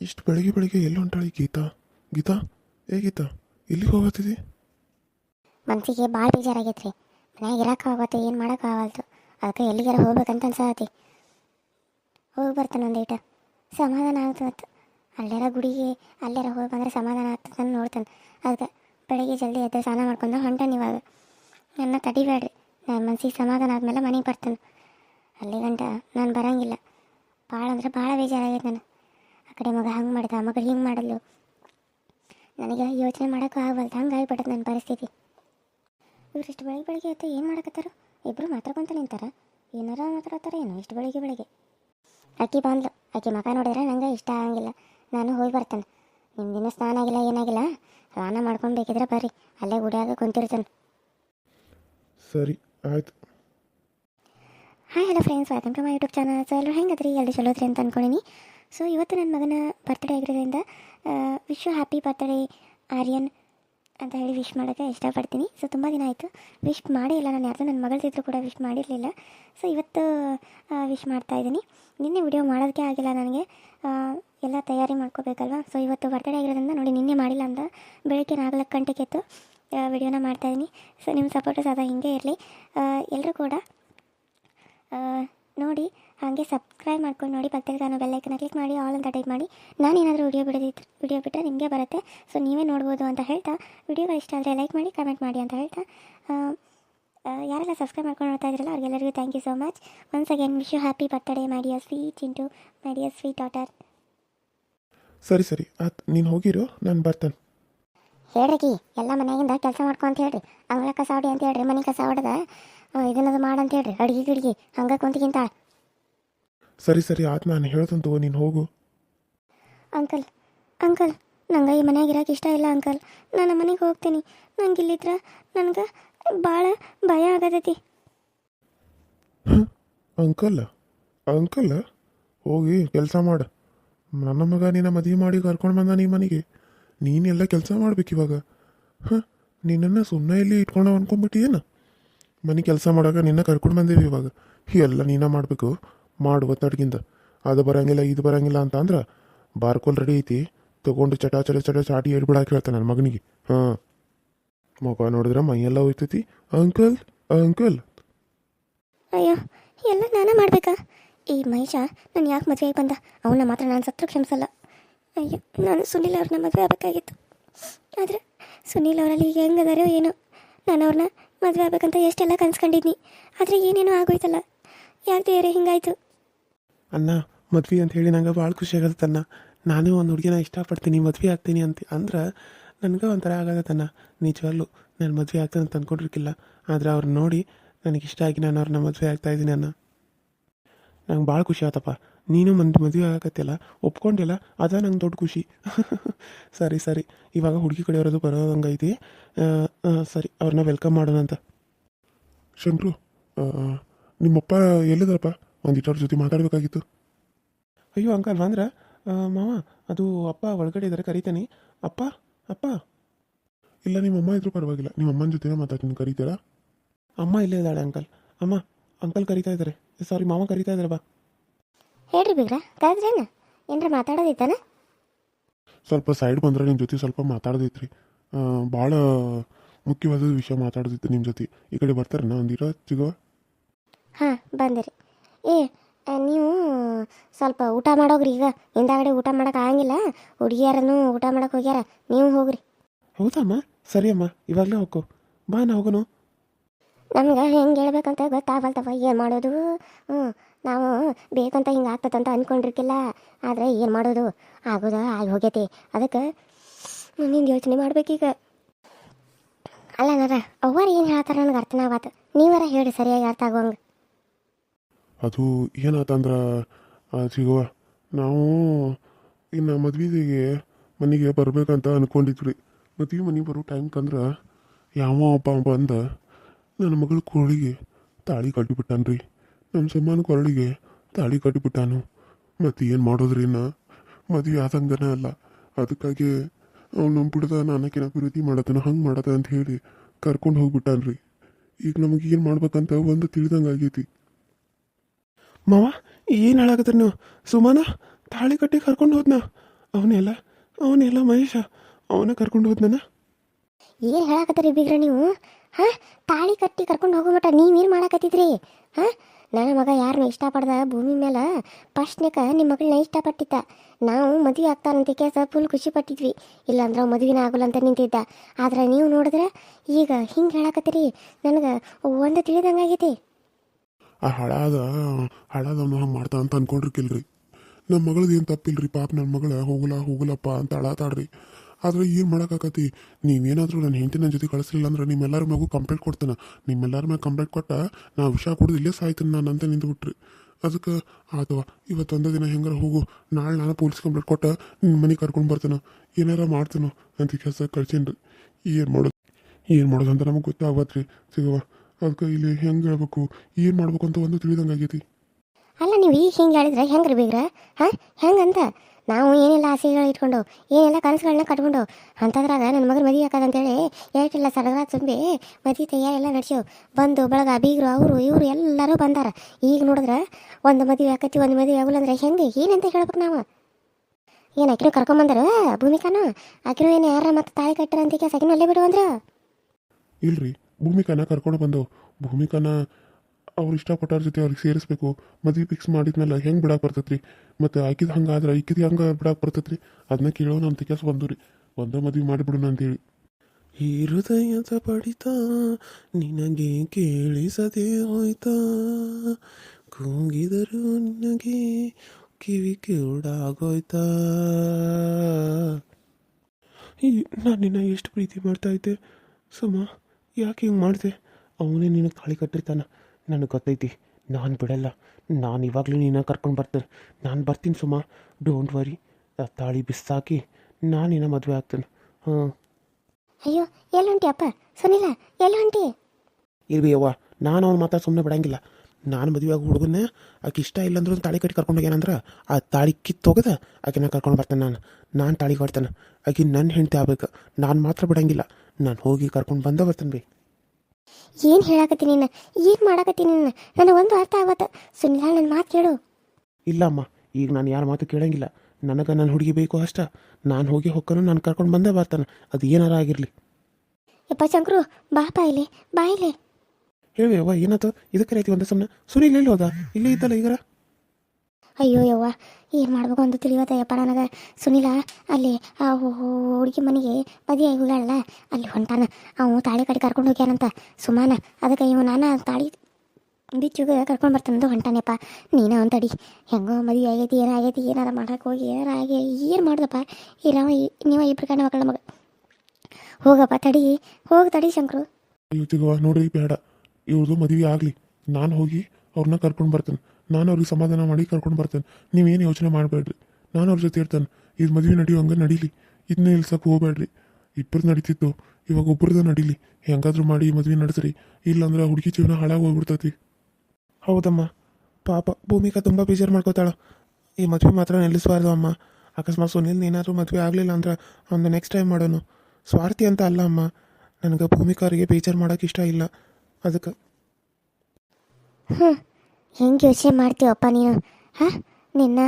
ಇಷ್ಟು ಬೆಳಿಗ್ಗೆ ಬೆಳಿಗ್ಗೆ ಎಲ್ಲಿ ಹೊಂಟಾಳಿ ಗೀತಾ? ಗೀತಾ? ಏ ಗೀತಾ, ಎಲ್ಲಿಗೆ ಹೋಗತ್ತಿದಿ ಮನಸ್ಸಿಗೆ ಭಾಳ ಬೇಜಾರಾಗೈತೆ ರೀ ಮನ್ಯಾಗ ಇರೋಕ್ಕಾಗತ್ತೆ ಏನು ಮಾಡೋಕ್ಕಾಗಲ್ತು ಅದಕ್ಕೆ ಎಲ್ಲಿಗಾರ ಹೋಗ್ಬೇಕಂತ ಅನ್ಸತಿ ಹೋಗಿ ಬರ್ತಾನೆ ಒಂದೀಟ ಸಮಾಧಾನ ಆಗ್ತದೆ ಅಲ್ಲೆರ ಗುಡಿಗೆ ಅಲ್ಲೇರ ಹೋಗಿ ಬಂದ್ರೆ ಸಮಾಧಾನ ಆಗ್ತದೆ ಅಂತ ನೋಡ್ತಾನೆ. ಅದಕ್ಕೆ ಬೆಳಗ್ಗೆ ಜಲ್ದಿ ಎದ್ದು ಸ್ನಾನ ಮಾಡ್ಕೊಂಡು ಹೊಂಟಾನೆ ಇವಾಗ. ನನ್ನ ತಡಿಬೇಡ್ರಿ ನನ್ನ ಮನ್ಸಿಗೆ ಸಮಾಧಾನ ಆದಮೇಲೆ ಮನೆಗೆ ಬರ್ತಾನೆ. ಅಲ್ಲಿ ಗಂಟ, ನಾನು ಬರೋಂಗಿಲ್ಲ. ಭಾಳ ಅಂದರೆ ಭಾಳ ಬೇಜಾರಾಗೈತೆ ನಾನು ಆ ಕಡೆ ಮಗ ಹಂಗೆ ಮಾಡಿದ ಆ ಮಗಳು ಹಿಂಗೆ ಮಾಡಲು. ನನಗೆ ಯೋಚನೆ ಮಾಡೋಕ್ಕೂ ಆಗವಲ್ದು ಹಂಗೆ ಆಗಿಬಿಟ್ಟದ ನನ್ನ ಪರಿಸ್ಥಿತಿ. ಇವ್ರಿಷ್ಟು ಬೆಳಿಗ್ಗೆ ಬೆಳಿಗ್ಗೆ ಆಯ್ತು ಏನು ಮಾಡಕತ್ತಾರ? ಇಬ್ಬರು ಮಾತಾಡ್ಕೊಂತ ನಿಂತಾರ. ಏನಾರ ಮಾತಾಡತ್ತಾರ ಏನು ಇಷ್ಟು ಬೆಳಿಗ್ಗೆ ಬೆಳಿಗ್ಗೆ. ಅಕ್ಕಿ ಬಂದ್ಲು. ಅಕ್ಕಿ ಮಗ ನೋಡಿದ್ರೆ ನಂಗೆ ಇಷ್ಟ ಆಗಂಗಿಲ್ಲ. ನಾನು ಹೋಗಿ ಬರ್ತೇನೆ. ನಿಮ್ಮ ದಿನ ಸ್ನಾನ ಆಗಿಲ್ಲ ಏನಾಗಿಲ್ಲ? ಸ್ನಾನ ಮಾಡ್ಕೊಂಡು ಬೇಕಿದ್ರೆ ಬರ್ರಿ. ಅಲ್ಲೇ ಗುಡಿಯಾಗ ಕುಂತಿರ್ತಾನೆ. ಸರಿ ಆಯ್ತು. Hi hello friends welcome to my YouTube channel so ಎಲ್ಲರೂ ಹೆಂಗದ್ರಿ? ಎಲ್ಲರೂ ಚಲೋದ್ರಿ ಅಂತ ಅನ್ಕೊಂಡಿನಿ. ಸೊ, ಇವತ್ತು ನನ್ನ ಮಗನ ಬರ್ತ್ಡೇ ಆಗಿರೋದ್ರಿಂದ ವಿಶ್ ಹ್ಯಾಪಿ ಬರ್ತ್ಡೇ ಆರ್ಯನ್ ಅಂತ ಹೇಳಿ ವಿಶ್ ಮಾಡೋಕ್ಕೆ ಇಷ್ಟಪಡ್ತೀನಿ. ಸೊ, ತುಂಬ ದಿನ ಆಯಿತು. ವಿಶ್ ಮಾಡೇ ಇಲ್ಲ ನಾನು, ಯಾರ್ದು ನನ್ನ ಮಗಳದಿದ್ರು ಕೂಡ ವಿಶ್ ಮಾಡಿರಲಿಲ್ಲ. ಸೊ, ಇವತ್ತು ವಿಶ್ ಮಾಡ್ತಾ ಇದ್ದೀನಿ. ನಿನ್ನೆ ವಿಡಿಯೋ ಮಾಡೋದಕ್ಕೆ ಆಗಿಲ್ಲ ನನಗೆ. ಎಲ್ಲ ತಯಾರಿ ಮಾಡ್ಕೋಬೇಕಲ್ವ? ಸೊ, ಇವತ್ತು ಬರ್ತ್ಡೇ ಆಗಿರೋದ್ರಿಂದ ನೋಡಿ, ನಿನ್ನೆ ಮಾಡಿಲ್ಲ ಅಂತ ಬೆಳಗ್ಗೆ ನಾಲ್ಕು ಗಂಟೆಗೆ ಎತ್ತು ವಿಡಿಯೋನ ಮಾಡ್ತಾಯಿದ್ದೀನಿ ಸೊ ನಿಮ್ಮ ಸಪೋರ್ಟು ಸದಾ ಹಿಂಗೆ ಇರಲಿ. ಎಲ್ಲರೂ ಕೂಡ ನೋಡಿ ಹಾಗೆ ಸಬ್ಸ್ಕ್ರೈಬ್ ಮಾಡ್ಕೊಂಡು ನೋಡಿ ಪಕ್ಕದಲ್ಲಿ ತಾನು ಬೆಲ್ಲೈಕನ್ನ ಕ್ಲಿಕ್ ಮಾಡಿ ಆಲ್ ಅಂತ ಟೈಪ್ ಮಾಡಿ. ನಾನು ಏನಾದರೂ ವಿಡಿಯೋ ಬಿಡೋದಿತ್ತು ವಿಡಿಯೋ ಬಿಟ್ಟರೆ ನಿಮಗೆ ಬರುತ್ತೆ. ಸೊ ನೀವೇ ನೋಡ್ಬೋದು ಅಂತ ಹೇಳ್ತಾ ವಿಡಿಯೋಗಳು ಇಷ್ಟ ಆದರೆ ಲೈಕ್ ಮಾಡಿ ಕಮೆಂಟ್ ಮಾಡಿ ಅಂತ ಹೇಳ್ತಾ. ಯಾರೆಲ್ಲ ಸಬ್ಸ್ಕ್ರೈಬ್ ಮಾಡ್ಕೊಂಡು ನೋಡ್ತಾ ಇದ್ರಲ್ಲ ಅವ್ರಿಗೆಲ್ಲರಿಗೂ thank you so much once again wish you happy birthday my dear sweet into my dear sweet daughter ಸರಿ ಸರಿ. ಆಯ್ತು ನೀನು ಹೋಗಿರೋ ನಾನು ಬರ್ತೇನೆ. ಹೇಳ್ರಿ ಎಲ್ಲ ಮನೆಯಿಂದ ಕೆಲಸ ಮಾಡ್ಕೊ ಅಂತ ಹೇಳ್ರಿ. ಅಂಗಳ ಕಸ ಹೊಡಿ ಅಂತ ಹೇಳ್ರಿ ಮನೆ ಕಸ ಹೊಡೆದ. ಇದನ್ನದು ಮಾಡಂತ ಹೇಳ್ರಿ. ಅಡುಗೆ ಗಿಡ್ಗಿ ಹಂಗೆ ಕುಂತಿಗಿಂತ. ಸರಿ ಸರಿ ಆತ್ ನಾನು ಹೇಳ್ತಂತ ತಗೋ ನೀನು ಹೋಗು. ಅಂಕಲ್ ಅಂಕಲ್ ನಂಗೆ ಈ ಮನೆಯಾಗ ಇರೋಕೆ ಇಷ್ಟ ಇಲ್ಲ ಅಂಕಲ್. ನಾನು ಮನೆಗೆ ಹೋಗ್ತೀನಿ. ನಂಗೆ ಇಲ್ಲಿದ್ರೆ ನನಗೆ ಭಾಳ ಭಯ ಆಗತೈತಿ. ಅಂಕಲ್ ಅಂಕಲ್ ಹೋಗಿ ಕೆಲಸ ಮಾಡು. ನನ್ನ ಮಗ ನಿನ್ನ ಮದುವೆ ಮಾಡಿ ಕರ್ಕೊಂಡು ಬಂದ ನೀ ಮನೆಗೆ. ನೀನೆಲ್ಲ ಕೆಲಸ ಮಾಡ್ಬೇಕು ಇವಾಗ. ಹಾಂ ನಿನ್ನನ್ನು ಸುಮ್ಮನೆ ಇಲ್ಲಿ ಇಟ್ಕೊಂಡು ಅನ್ಕೊಂಡ್ಬಿಟ್ಟಿಯೇನು ಮನೆ ಕೆಲಸ ಮಾಡೋಕೆ ನಿನ್ನ ಕರ್ಕೊಂಡು ಬಂದಿವಿ ಇವಾಗ. ಎಲ್ಲ ನೀನ ಮಾಡಬೇಕು. ಮಾಡುವ ತಡ್ಗಿಂದ ಅದು ಬರಂಗಿಲ್ಲ, ಇದು ಬರಂಗಿಲ್ಲ ಅಂತ ಅಂದ್ರೆ ಬಾರ್ಕೋಲ್ ರೆಡಿ ಐತಿ. ತೊಗೊಂಡು ಚಟ ಚಟ ಚಟ ಚಾಟಿ ಹೇಳ್ಬಿಡಾಕ ಹೇಳ್ತಾನೆ ನನ್ನ ಮಗನಿಗೆ. ಹಾಂ. ಮಗ ನೋಡಿದ್ರೆ ಮೈಯೆಲ್ಲ ಹೋಯ್ತೈತಿ ಅಂಕಲ್ ಅಂಕಲ್. ಅಯ್ಯೋ, ಎಲ್ಲ ನಾನೇ ಮಾಡ್ಬೇಕಾ? ಈ ಮಹೇಶ ನಾನು ಯಾಕೆ ಮದುವೆ ಆಗಿ ಬಂದ? ಅವನ್ನ ಮಾತ್ರ ನಾನು ಸತ್ರ ಕ್ಷಮಿಸಲ್ಲ. ಅಯ್ಯೋ, ನಾನು ಸುನೀಲ್ ಅವ್ರನ್ನ ಮದುವೆ ಆಗಬೇಕಾಗಿತ್ತು. ಆದರೆ ಸುನೀಲ್ ಅವರಲ್ಲಿ ಈಗ ಹೆಂಗದಾರೋ ಏನೋ. ನಾನು ಅವ್ರನ್ನ ಮದುವೆ ಆಗ್ಬೇಕಂತ ಎಷ್ಟೆಲ್ಲ ಕನ್ಸ್ಕೊಂಡಿದ್ನಿ. ಆದರೆ ಏನೇನೋ ಆಗೋಯ್ತಲ್ಲ. ಯಾಕೆ ದೇವ್ರೆ, ಹಿಂಗಾಯ್ತು? ಅಣ್ಣ, ಮದ್ವೆ ಅಂತ ಹೇಳಿ ನಂಗೆ ಭಾಳ ಖುಷಿ ಆಗತ್ತಣ್ಣ ನಾನು ಒಂದು ಹುಡುಗಿನ ಇಷ್ಟಪಡ್ತೀನಿ, ಮದ್ವೆ ಆಗ್ತೀನಿ ಅಂತ ಅಂದ್ರೆ ನನಗೆ ಒಂಥರ ಆಗತ್ತಣ್ಣ ನಿಜವಲ್ಲೂ ನಾನು ಮದುವೆ ಆಗ್ತೇನೆ ಅಂತ ಅಂದ್ಕೊಂಡಿರ್ಕಿಲ್ಲ ಆದರೆ ಅವ್ರು ನೋಡಿ ನನಗೆ ಇಷ್ಟ ಆಗಿ ನಾನು ಅವ್ರನ್ನ ಮದುವೆ ಆಗ್ತಾ ಇದ್ದೀನಿ ಅಣ್ಣ. ನಂಗೆ ಭಾಳ ಖುಷಿ ಆತಪ್ಪ. ನೀನು ಮಂದಿ ಮದುವೆ ಆಗತ್ತಿಲ್ಲ ಒಪ್ಕೊಂಡಿಲ್ಲ, ಅದ ನಂಗೆ ದೊಡ್ಡ ಖುಷಿ. ಸರಿ ಸರಿ. ಇವಾಗ ಹುಡುಗಿ ಕಡೆಯವರದು ಬರೋದಂಗೈತಿ. ಸರಿ ಅವ್ರನ್ನ ವೆಲ್ಕಮ್ ಮಾಡೋಣ ಅಂತ. ಶಂಕ್ರು ನಿಮ್ಮಪ್ಪ ಎಲ್ಲಿದಾರಪ್ಪ? ಒಂದಿಟ್ಟು ಅವ್ರ ಜೊತೆ ಮಾತಾಡಬೇಕಾಗಿತ್ತು. ಅಯ್ಯೋ ಅಂಕಲ್ ಬಂದ್ರ ಆ, ಮಾವ ಅದು ಅಪ್ಪ ಒಳಗಡೆ ಇದ್ದಾರೆ ಕರಿತಾನೆ. ಅಪ್ಪ ಅಪ್ಪ. ಇಲ್ಲ ನಿಮ್ಮಮ್ಮ ಇದ್ರೂ ಪರವಾಗಿಲ್ಲ. ನಿಮ್ಮ ಅಮ್ಮನ ಜೊತೆನೇ ಮಾತಾಡ್ತೀನಿ ಕರೀತೀರಾ? ಅಮ್ಮ ಇಲ್ಲೇ ಇದ್ದಾಳೆ ಅಂಕಲ್. ಅಮ್ಮ ಅಂಕಲ್ ಕರಿತಾ ಇದ್ದಾರೆ ಸಾರಿ ಮಾವ ಕರಿತಾ ಇದ್ದಾರೆ ಬಾ. ಹೇಳ್ರಿ ಬಿಗ್ರ ಕರೆದ್ರೇನ ಏನ್ರ ಮಾತಾಡೋದಿತ್ತಾನ? ಸ್ವಲ್ಪ ಸೈಡ್ ಬಂದ್ರೆ ನಿಮ್ಮ ಜೊತೆ ಸ್ವಲ್ಪ ಮಾತಾಡೋದೈತ್ರಿ. ಭಾಳ ಮುಖ್ಯವಾದ ವಿಷಯ ಮಾತಾಡೋದಿತ್ತು ನಿಮ್ಮ ಜೊತೆ. ಈ ಕಡೆ ಬರ್ತಾರೆ ನಾ ಒಂದಿರೋ ಸಿಗೋ ಹಾಂ ಬಂದಿರಿ ಏ ನೀವು ಸ್ವಲ್ಪ ಊಟ ಮಾಡೋಗ್ರಿ ಈಗ. ಹಿಂದಾಗಡೆ ಊಟ ಮಾಡೋಕೆ ಆಗಂಗಿಲ್ಲ. ಹುಡುಗಿಯಾರನು ಊಟ ಮಾಡಕ್ಕೆ ಹೋಗ್ಯಾರ. ನೀವು ಹೋಗ್ರಿ. ಹೌದಮ್ಮ ಸರಿ ಅಮ್ಮ ಇವಾಗಲೇ ಹೋಗು. ಬಾ ನಾ ಹೋಗೋನು. ನಮ್ಗೆ ಹೆಂಗೆ ಹೇಳ್ಬೇಕಂತ ಗೊತ್ತಾಗಲ್ತವ ಏನು ಮಾಡೋದು? ಹ್ಞೂ ನಾವು ಬೇಕಂತ ಹಿಂಗೆ ಆಗ್ತದಂತ ಅಂದ್ಕೊಂಡಿರ್ಕಿಲ್ಲ ಆದರೆ ಏನು ಮಾಡೋದು? ಆಗೋದ ಆಗಿ ಹೋಗೈತಿ. ಅದಕ್ಕೆ ನಿಂದು ಯೋಚನೆ ಮಾಡ್ಬೇಕೀಗ. ಅಲ್ಲ ನರ ಅವ್ವಾರ ಏನು ಹೇಳ್ತಾರೆ? ನನಗೆ ಅರ್ಥನ ಆಗತ್ತ ನೀವರ ಹೇಳಿ ಸರಿಯಾಗಿ ಅರ್ಥ ಆಗೋಂಗೆ ಅದು ಏನಾತಂದ್ರೆ ಸಿಗುವ ನಾವು ಇನ್ನು ಮದ್ವೆಗೆ ಮನೆಗೆ ಬರ್ಬೇಕಂತ ಅನ್ಕೊಂಡಿದ್ವಿ. ಮದ್ವೆ ಮನೆಗೆ ಬರೋ ಟೈಮ್ ತಂದ್ರೆ ಯಾವ ಅಪ್ಪ ಬಂದ ನನ್ನ ಮಗಳ ಕೊರಳಿಗೆ ತಾಳಿ ಕಟ್ಟಿಬಿಟ್ಟಾನ್ರಿ. ನಮ್ಮ ಸಮ್ಮಾನ ಕೊರಳಿಗೆ ತಾಳಿ ಕಟ್ಟಿಬಿಟ್ಟಾನು. ಮತ್ತೆ ಏನು ಮಾಡೋದ್ರಿ ನಾ ಮದುವೆ ಆದಂಗನ ಅಲ್ಲ. ಅದಕ್ಕಾಗಿ ಅವನು ಬಿಡ್ದ ನಾನಕ್ಕಿನ ಅಭಿವೃದ್ಧಿ ಮಾಡತನ, ಹಂಗೆ ಮಾಡತ್ತ ಅಂತ ಹೇಳಿ ಕರ್ಕೊಂಡು ಹೋಗ್ಬಿಟ್ಟಾನ್ರಿ. ಈಗ ನಮಗೆ ಏನು ಮಾಡ್ಬೇಕಂತ ಒಂದು ತಿಳಿದಂಗೆ ಆಗೈತಿ. ಮಾವ, ಏನು ಹೇಳಾಕತ್ತೀರಿ ನೀವು? ಸುಮನ, ತಾಳಿ ಕಟ್ಟಿ ಕರ್ಕೊಂಡು ಹೋದ್ನ. ಅವನೆಲ್ಲ ಅವನೆಲ್ಲ ಮಹೇಶ, ಅವನ ಕರ್ಕೊಂಡು ಹೋದ್ನ ಏನು ಹೇಳಾಕತ್ತೀರಿ ಬೀಗ್ರ ನೀವು? ಹಾಂ? ತಾಳಿ ಕಟ್ಟಿ ಕರ್ಕೊಂಡು ಹೋಗೋ ಮಟ ನೀವೇನು ಮಾಡಕತ್ತಿದ್ರಿ? ಹಾಂ? ನನ್ನ ಮಗ ಯಾರನ್ನ ಇಷ್ಟಪಡ್ದ ಭೂಮಿ ಮೇಲೆ ಫಸ್ಟ್ನೇಕ ನಿಮ್ಮ ಮಗಳನ್ನ ಇಷ್ಟಪಟ್ಟಿದ್ದ. ನಾವು ಮದುವೆ ಆಗ್ತಾನಂತ ಕೇಸ ಫುಲ್ ಖುಷಿ ಪಟ್ಟಿದ್ವಿ. ಇಲ್ಲಾಂದ್ರೆ ಮದುವೆನ ಆಗೋಲ್ಲ ಅಂತ ನಿಂತಿದ್ದ. ಆದ್ರೆ ನೀವು ನೋಡಿದ್ರೆ, ಈಗ ಹಿಂಗೆ ಹೇಳಾಕತ್ತೀರಿ? ನನಗೆ ಒಂದು ತಿಳಿದಂಗಾಗೈತಿ ಆ ಹಳಾದ ಹಳಾದವನು ಹಂಗೆ ಮಾಡ್ತಾ ಅಂತ ಅನ್ಕೊಂಡಿರ್ಕಿಲ್ರಿ. ನಮ್ಮ ಮಗಳದ್ದು ಏನು ತಪ್ಪಿಲ್ರಿ? ಪಾಪ ನನ್ನ ಮಗಳ ಹೋಗಲ್ಲ ಹೋಗಲಪ್ಪ ಅಂತ ಅಳತಾಡ್ರಿ ಆದ್ರೆ ಏನು ಮಾಡೋಕ್ಕಾಕತಿ? ನೀವೇನಾದರೂ ನನ್ನ ಹೆಂಡತಿ ನನ್ನ ಜೊತೆ ಕಳಿಸ್ಲಿಲ್ಲ ಅಂದ್ರೆ ನಿಮ್ಮೆಲ್ಲರ ಮಗು ಕಂಪ್ಲೇಂಟ್ ಕೊಡ್ತಾನೆ. ನಿಮ್ಮೆಲ್ಲರ ಮ್ಯಾಗ ಕಂಪ್ಲೇಂಟ್ ಕೊಟ್ಟ ನಾ ವಿಷ ಕುಡಿದು ಇಲ್ಲೇ ಸಾಯ್ತೀನಿ ನಾನು ಅಂತ ನಿಂತು ಬಿಟ್ರಿ. ಅದಕ್ಕೆ, ಆತವ, ಇವತ್ತೊಂದು ದಿನ ಹೆಂಗಾರ ಹೋಗು, ನಾಳೆ ನಾನು ಪೊಲೀಸ್ ಕಂಪ್ಲೇಂಟ್ ಕೊಟ್ಟ ನಿಮ್ಮ ಮನೆಗೆ ಕರ್ಕೊಂಡು ಬರ್ತೇನೆ. ಏನಾರ ಮಾಡ್ತಾನೋ ಅಂತ ಕೆಲಸ ಕಳ್ಸೀನಿ ಏನು ಮಾಡೋದು? ಏನು ಮಾಡೋದು ಅಂತ ನಮಗೆ ಗೊತ್ತಾಗತ್ರಿ ಸಿಗವ. ಅದಕ್ಕೆ ಇಲ್ಲಿ ಹೆಂಗೆ ಹೇಳ್ಬೇಕು ಏನು ಮಾಡ್ಬೇಕು ಅಂತ ಒಂದು ತಿಳಿದಂಗೆ ಆಗೈತಿ. ಅಲ್ಲ ನೀವು ಈಗ ಹಿಂಗೆ ಹೇಳಿದ್ರೆ ಹೆಂಗ್ರಿ ಬೀಗ್ರ? ಹಾಂ? ಹೆಂಗಂತ? ನಾವು ಏನೆಲ್ಲ ಆಸೆಗಳು ಇಟ್ಕೊಂಡು ಏನೆಲ್ಲ ಕನಸುಗಳನ್ನ ಕಟ್ಕೊಂಡು ಅಂಥದ್ರಾಗ ನನ್ನ ಮಗನ ಮದುವೆ ಹಾಕೋದಂತೇಳಿ ಏಟಿಲ್ಲ ಸಡಗರ ತುಂಬಿ ಮದುವೆ ತಯಾರೆಲ್ಲ ನಡೆಸೇವು ಬಂದು ಬಳಗ ಬೀಗರು ಅವರು ಇವರು ಎಲ್ಲರೂ ಬಂದಾರ. ಈಗ ನೋಡಿದ್ರೆ ಒಂದು ಮದುವೆ ಆಕತಿ ಒಂದು ಮದುವೆ ಆಗುಲ್ಲ ಅಂದ್ರೆ ಹೆಂಗೆ? ಏನಂತ ಹೇಳ್ಬೇಕು ನಾವು? ಏನು ಆಕಿನೂ ಕರ್ಕೊಂಬಂದರು ಭೂಮಿಕಾನು? ಆಕಿನೂ ಏನು ಯಾರ ಮತ್ತೆ ತಾಳಿ ಕಟ್ಟರ ಅಂತ ಕೇಸ್ ಆಕಿನೂ ಅಲ್ಲೇ ಬಿಡು ಅಂದ್ರೆ? ಇಲ್ರಿ. ಭೂಮಿಕಾನ ಕರ್ಕೊಂಡು ಬಂದವು ಭೂಮಿಕಾನ ಅವ್ರು ಇಷ್ಟಪಟ್ಟವ್ರ ಜೊತೆ ಅವ್ರಿಗೆ ಸೇರಿಸ್ಬೇಕು. ಮದುವೆ ಫಿಕ್ಸ್ ಮಾಡಿದ್ಮೇಲೆ ಹೆಂಗೆ ಬಿಡಕ್ಕೆ ಬರ್ತೈತ್ರಿ? ಮತ್ತು ಆಕಿದ ಹಂಗಾದ್ರೆ ಇಕ್ಕಿದ ಹಂಗೆ ಬಿಡಕ್ಕೆ ಬರ್ತೈತ್ರಿ? ಅದನ್ನ ಕೇಳೋಣ ಅಂತ ಕೆಲಸ ಬಂದು ರೀ ಒಂದೇ ಮದುವೆ ಮಾಡಿಬಿಡೋಣ ಅಂತೇಳಿ. ಈ ಹೃದಯದ ಬಡಿತ ನಿನಗೆ ಕೇಳಿಸದೆ ಹೋಯ್ತಾ. ಕೂಗಿದರು ನಿನಗೆ ಕಿವಿ ಕಿವುಡಾಗೋಯ್ತಾ ಈ ನಾನು ನಿನ್ನ ಎಷ್ಟು ಪ್ರೀತಿ ಮಾಡ್ತಾ ಇದ್ದೆ ಸುಮ. ಯಾಕೆ ಹಿಂಗೆ ಮಾಡಿದೆ? ಅವನೇ ನಿನಗೆ ಕಾಳಿ ಕಟ್ಟಿರ್ತಾನ. ನನಗೆ ಗೊತ್ತೈತಿ. ನಾನು ಬಿಡಲ್ಲ. ನಾನು ಇವಾಗಲೂ ನಿನ್ನ ಕರ್ಕೊಂಡು ಬರ್ತೇನೆ ನಾನು ಬರ್ತೀನಿ ಸುಮ್ಮ ಡೋಂಟ್ ವರಿ ಆ ತಾಳಿ ಬಿಸಾಕಿ ನಾನು ನಿನ್ನ ಮದುವೆ ಆಗ್ತೇನೆ. ಹಾಂ. ಅಯ್ಯೋ ಎಲ್ಲಿ ಹೊಂಟಿ ಅಪ್ಪ? ಸುನಿಲ ಎಲ್ಲಿ ಹೊಂಟಿ ಇರ್ಬಿ ಅವ್ವ ನಾನು ಅವ್ನು ಮಾತ್ರ ಸುಮ್ಮನೆ ಬಿಡಂಗಿಲ್ಲ. ನಾನು ಮದುವೆ ಆಗೋ ಹುಡುಗನ್ನ ಆಕೆ ಇಷ್ಟ ಇಲ್ಲ ಒಂದು ತಾಳಿ ಕಟ್ಟಿ ಕರ್ಕೊಂಡು ಏನಂದ್ರೆ ಆ ತಾಳಿ ಕಿತ್ತೋಗದ ನಾನು ಕರ್ಕೊಂಡು ಬರ್ತೇನೆ ನಾನು. ನಾನು ತಾಳಿ ಕಟ್ತೇನೆ ಆಕೆ ನನ್ನ ಹೆಂಡತಿ ಆಗ್ಬೇಕು. ನಾನು ಮಾತ್ರ ಬಿಡಂಗಿಲ್ಲ. ನಾನು ಹೋಗಿ ಕರ್ಕೊಂಡು ಬಂದ ಬರ್ತೇನೆ ಬಿ ಏನು ಹೇಳಕತ್ತೀನಿ ನೀನು? ಏನು ಮಾಡಕತ್ತೀನಿ ನೀನು? ನನಗೆ ಒಂದು ಅರ್ಥ ಆಗತ್ತ ಸುನಿಲ ನನ್ನ ಮಾತು ಕೇಳು. ಇಲ್ಲ ಅಮ್ಮ ಈಗ ನಾನು ಯಾರ ಮಾತು ಕೇಳಂಗಿಲ್ಲ. ನನಗೆ ನನ್ನ ಹುಡುಗಿ ಬೇಕು ಅಷ್ಟ. ನಾನು ಹೋಗಿ ಹೊಕ್ಕನು ನಾನು ಕರ್ಕೊಂಡು ಬಂದೇ ಬರ್ತಾನೆ. ಅದು ಏನಾರ ಆಗಿರಲಿ. ಯಪ್ಪ ಶಂಕರು ಬಾ ಇಲ್ಲಿ ಹೇಳಿ ಅವ್ವ ಏನಾಯ್ತು ಇದಕ್ಕೆ ರೈತಿ ಒಂದೇ ಸುಮ್ಮನೆ ಸುನಿಲ್ ಎಲ್ಲಿ ಹೋದ? ಇಲ್ಲೇ ಇದ್ದಲ್ಲ ಈಗರ? ಅಯ್ಯೋ ಯವ್ವ, ಏನು ಮಾಡ್ಬೇಕು ಅಂತ ತಿಳಿಯೋದಯ್ಯಪ್ಪ ನನಗೆ. ಸುನಿಲ, ಅಲ್ಲಿ ಆ ಹುಡುಗಿ ಮನೆಗೆ ಬದಿ ಆಗಿ ಹೋಗ್ಯಾಳಲ್ಲ, ಅಲ್ಲಿ ಹೊಂಟಾನ. ಅವನು ತಾಳಿ ಕಡೆ ಕರ್ಕೊಂಡು ಹೋಗ್ಯಾನಂತ. ಸುಮಾನ, ಅದಕ್ಕೆ ಇವ ನಾನು ತಾಳಿ ಬಿಚ್ಚುಗೆ ಕರ್ಕೊಂಡು ಬರ್ತಾನಂದು ಹೊಂಟಾನೆಪ್ಪ. ನೀನು ಅವನ ತಡಿ ಹೆಂಗೋ ಮದುವೆ ಆಗೈತಿ ಏನಾಗೈತಿ ಏನಾರ ಮಾಡೋಕೆ ಹೋಗಿ, ಏನಾರ ಆಗಿ, ಏನು ಮಾಡ್ದಪ್ಪ? ಇಲ್ಲ ನೀವು ಈ- ಕಣ್ಣು ಮಕ್ಕಳ ಮಗ. ಹೋಗಪ್ಪ ತಡಿ, ಹೋಗಿ ತಡಿ ಶಂಕರು. ನೋಡ್ರಿ, ಬೇಡ. ಇವ್ರದ್ದು ಮದುವೆ ಆಗಲಿ. ನಾನು ಹೋಗಿ ಅವ್ರನ್ನ ಕರ್ಕೊಂಡು ಬರ್ತೇನೆ. ನಾನು ಅವ್ರಿಗೆ ಸಮಾಧಾನ ಮಾಡಿ ಕರ್ಕೊಂಡು ಬರ್ತೇನೆ. ನೀವೇನು ಯೋಚನೆ ಮಾಡಬೇಡ್ರಿ. ನಾನು ಅವ್ರ ಜೊತೆ ಇರ್ತೇನೆ. ಇದು ಮದುವೆ ನಡೆಯೋ ಹಂಗೆ ನಡೀಲಿ. ಇದನ್ನ ನಿಲ್ಸಕ್ಕೆ ಹೋಗ್ಬೇಡ್ರಿ. ಇಬ್ಬರು ನಡೀತಿತ್ತು. ಇವಾಗ ಒಬ್ಬರದ್ದು ನಡೀಲಿ. ಹೆಂಗಾದ್ರೂ ಮಾಡಿ ಮದುವೆ ನಡೆಸ್ರಿ. ಇಲ್ಲಾಂದ್ರೆ ಹುಡುಗಿ ಜೀವನ ಹಾಳಾಗಿ ಹೋಗ್ಬಿಡ್ತೈತಿ. ಹೌದಮ್ಮ. ಪಾಪ ಭೂಮಿಕಾ ತುಂಬ ಬೇಜಾರು ಮಾಡ್ಕೋತಾಳ. ಈ ಮದುವೆ ಮಾತ್ರ ನಿಲ್ಲಿಸಬಾರ್ದು ಅಮ್ಮ. ಅಕಸ್ಮಾತ್ ಸುನಿಲ್ ಏನಾದರೂ ಮದುವೆ ಆಗಲಿಲ್ಲ ಅಂದ್ರೆ ಅವನು ನೆಕ್ಸ್ಟ್ ಟೈಮ್ ಮಾಡೋನು. ಸ್ವಾರ್ಥಿ ಅಂತ ಅಲ್ಲ ಅಮ್ಮ. ನನಗೆ ಭೂಮಿಕಾರಿಗೆ ಬೇಜಾರು ಮಾಡೋಕೆ ಇಷ್ಟ ಇಲ್ಲ. ಅದಕ್ಕೆ ಹ್ಞೂ ಹೆಂಗೆ ಯೋಚನೆ ಮಾಡ್ತೀವಪ್ಪ ನೀನು? ಹಾಂ? ನಿನ್ನ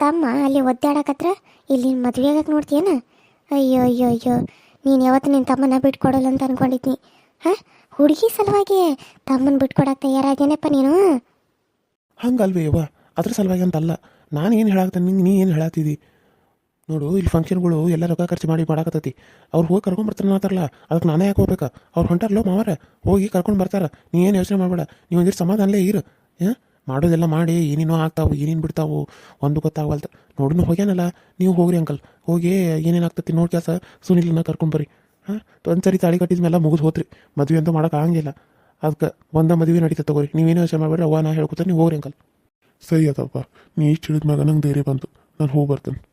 ತಮ್ಮ ಅಲ್ಲಿ ಒದ್ದಾಡಕತ್ರ ಇಲ್ಲಿ ಮದುವೆ ಆಗಕ್ಕೆ ನೋಡ್ತೀಯನ? ಅಯ್ಯೋ ಅಯ್ಯೋ ಅಯ್ಯೋ. ನೀನು ಯಾವತ್ತು ನಿನ್ನ ತಮ್ಮನ ಬಿಟ್ಕೊಡಲ್ಲ ಅಂತ ಅನ್ಕೊಂಡಿದ್ನಿ. ಹಾಂ? ಹುಡುಗಿ ಸಲುವಾಗಿ ತಮ್ಮನ ಬಿಟ್ಕೊಡಕ್ಕೆ ತಯಾರಾಗ್ಯಾನಪ್ಪ ನೀನು? ಹಂಗಲ್ವೇ ಯವ್ವ. ಅದ್ರ ಸಲುವಾಗಿ ಅಂತಲ್ಲ. ನಾನು ಏನು ಹೇಳಾಕ್ತೇನೆ ನಿಂಗೆ ನೀ ಏನು ಹೇಳಾತಿದ್ದಿ ನೋಡು, ಇಲ್ಲಿ ಫಂಕ್ಷನ್ಗಳು ಎಲ್ಲ ರೊಕ್ಕ ಖರ್ಚು ಮಾಡಿ ಮಾಡಾಕತ್ತೈತಿ. ಅವ್ರು ಹೋಗಿ ಕರ್ಕೊಂಡು ಬರ್ತಾರೆ ಅಂತಾರಲ್ಲ ಅದಕ್ಕೆ ನಾನೇ ಯಾಕೆ ಹೋಗ್ಬೇಕಾ? ಅವ್ರು ಹೊಂಟಾರಲ್ಲೋ ಮಾವರ? ಹೋಗಿ ಕರ್ಕೊಂಡು ಬರ್ತಾರ. ನೀ ಏನು ಯೋಚನೆ ಮಾಡಬೇಡ. ನೀವು ಒಂದಿಷ್ಟು ಸಮಾಧಾನಲೇ ಇರು. ಮಾಡೋದೆಲ್ಲ ಮಾಡಿ, ಏನೇನೋ ಆಗ್ತಾವೆ, ಏನೇನು ಬಿಡ್ತಾವು, ಒಂದು ಗೊತ್ತಾಗಲ್ತ ನೋಡೋಣ ಹೋಗ್ಯಾನಲ್ಲ, ನೀವು ಹೋಗ್ರಿ ಅಂಕಲ್. ಹೋಗಿ, ಏನೇನು ಆಗ್ತತಿ ನೋಡಿ ಕೆಲಸ. ಸುನಿಲನ್ನ ಕರ್ಕೊಂಡು ಬರ್ರಿ. ಹಾಂ ಒಂದು ಸರಿ ತಾಳಿ ಕಟ್ಟಿದ ಮೇಲೆ ಮುಗಿದು ಹೋತ್ರಿ. ಮದುವೆ ಅಂತೂ ಮಾಡೋಕೆ ಆಗಂಗಿಲ್ಲ. ಅದಕ್ಕೆ ಒಂದ ಮದುವೆ ನಡೀತಾ ತಗೋರಿ. ನೀವೇನು ಯೋಚನೆ ಮಾಡಬೇಡ್ರಿ ಅವ್ವ ನಾ ಹೇಳ್ಕೊತೀನಿ, ನೀವು ಹೋಗ್ರಿ ಅಂಕಲ್. ಸರಿ ಅದಪ್ಪ ನೀ ಇಷ್ಟು ಹೇಳಿದ ಮ್ಯಾಗ ನಂಗೆ ಧೈರ್ಯ ಬಂತು. ನಾನು ಹೋಗಿ ಬರ್ತೇನೆ.